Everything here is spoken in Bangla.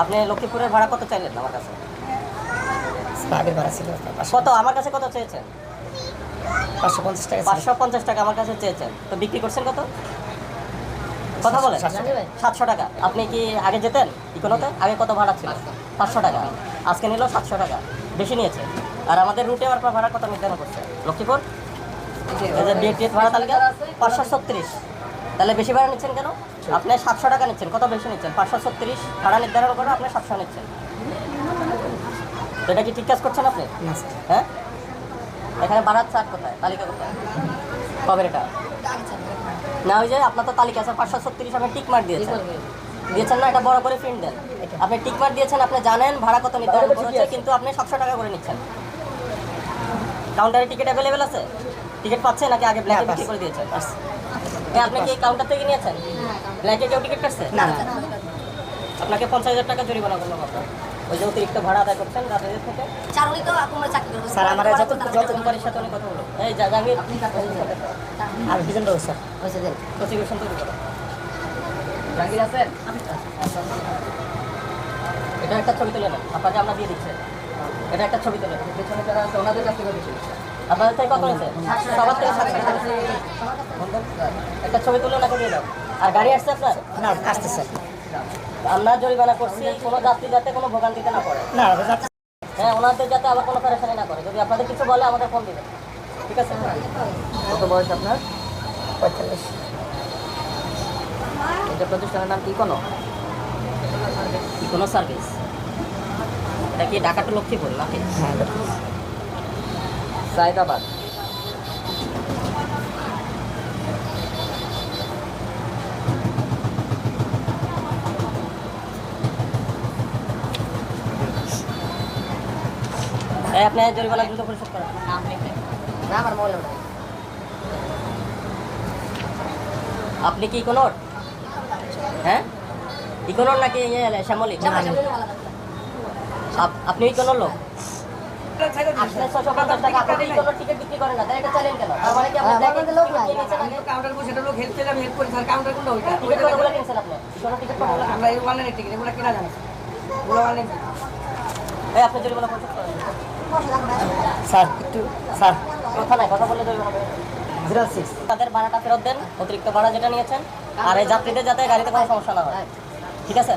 আপনি লক্ষ্মীপুরের ভাড়া কত চাইলেন আমার কাছে? আগের ভাড়া ছিল কত? আমার কাছে কত চেয়েছেন? পাঁচশো পঞ্চাশ টাকা পাঁচশো পঞ্চাশ টাকা আমার কাছে চেয়েছেন। তো বিক্রি করছেন কত? কথা বলেন। সাতশো। টাকা। আপনি কি আগে যেতেন ইকোনোতে? আগে কত ভাড়া ছিল? পাঁচশো টাকা। আজকে নিল সাতশো টাকা। বেশি নিয়েছে। আর আমাদের রুটে আপনার ভাড়া কত নির্ধারণ করছে? লক্ষ্মীপুর? ভাড়া তালিকা পাঁচশো ছত্রিশ। তাহলে বেশি ভাড়া নিচ্ছেন কেন? আপনি সাতশো টাকা নিচ্ছেন কত বেশি নিচ্ছেন? পাঁচশো ছত্রিশ ভাড়া নির্ধারণ করে আপনি সাতশো নিচ্ছেন। এটা কি ঠিক কাজ করছেন আপনি? হ্যাঁ? এখানে বাড়ার চার্ট কোথায়? তালিকা কোথায়? কবে এটা? না ওই যে আপনার তো তালিকা আছে পাঁচশো ছত্রিশ আপনি টিক মার্ক দিয়েছেন। দিয়েছেন না এটা বড় করে প্রিন্ট দেন। আপনি টিক মার্ক দিয়েছেন আপনি জানেন ভাড়া কত নির্ধারণ করেছে কিন্তু আপনি সাতশো টাকা করে নিচ্ছেন। কাউন্টারে টিকিট অ্যাভেলেবেল আছে? টিকিট পাচ্ছেন নাকি আগে ব্ল্যাকে বিক্রি করে দিয়েছেন? আপনি কি কাউন্টার থেকে নিয়েছেন? ব্ল্যাকে কেউ টিকিট কাটছে? না। না আপনাকে পঞ্চাশ হাজার টাকা জরিমানা করলাম ওই যে অতিরিক্ত ভাড়া আদায় করছেন রাতের থেকে। চারুলি তো আপনার চাকরি করব স্যার আমার যত যত কোম্পানির সাথে অনেক কথা বলো এই জাহাঙ্গীর আর দুজন রয়েছে স্যার? হয়েছে তৈরি করো। জাহাঙ্গীর আছেন? এটা একটা ছবি তুলে নেন। আপনাকে আমরা দিয়ে দিচ্ছি। এটা একটা ছবি তুলে পেছনে যারা আছে ওনাদের কাছ থেকে আপনাদের থেকে কত হয়েছে সবার থেকে সাতশো। একটা ছবি তুলে ওনাকে দিয়ে দাও। আর গাড়ি আসছে আপনার? না আসতে স্যার আমরা জরিমানা করছি কোনো যাত্রী যাতে কোনো ভোগান্তিতে না পড়ে। না হ্যাঁ ওনাদের যাতে আবার কোনো পরেশানি না করে। যদি আপনাদের কিছু বলে আমাদের ফোন দিবেন। ঠিক আছে? কত বয়স আপনার? পঁয়তাল্লিশ। এটা প্রতিষ্ঠানের নাম কি কোনো কোনো সার্ভিস। এটা কি ঢাকা টু লক্ষ্মীপুর নাকি? হ্যাঁ সাইদাবাদ আপনি জরিমানা দ্রুত পরিশোধ করেন। না আমার মোবাইল আপনি কি ইকোনর? হ্যাঁ? ইকোনর নাকি শ্যামলি? আপ- আপনি ইকোনর লোক? স্যার একটু স্যার। কথা নাই কথা তাদের ভাড়াটা ফেরত দেন অতিরিক্ত ভাড়া যেটা নিয়েছেন। আর এই যাত্রীদের যাতে গাড়িতে কোনো সমস্যা না হয়। ঠিক আছে?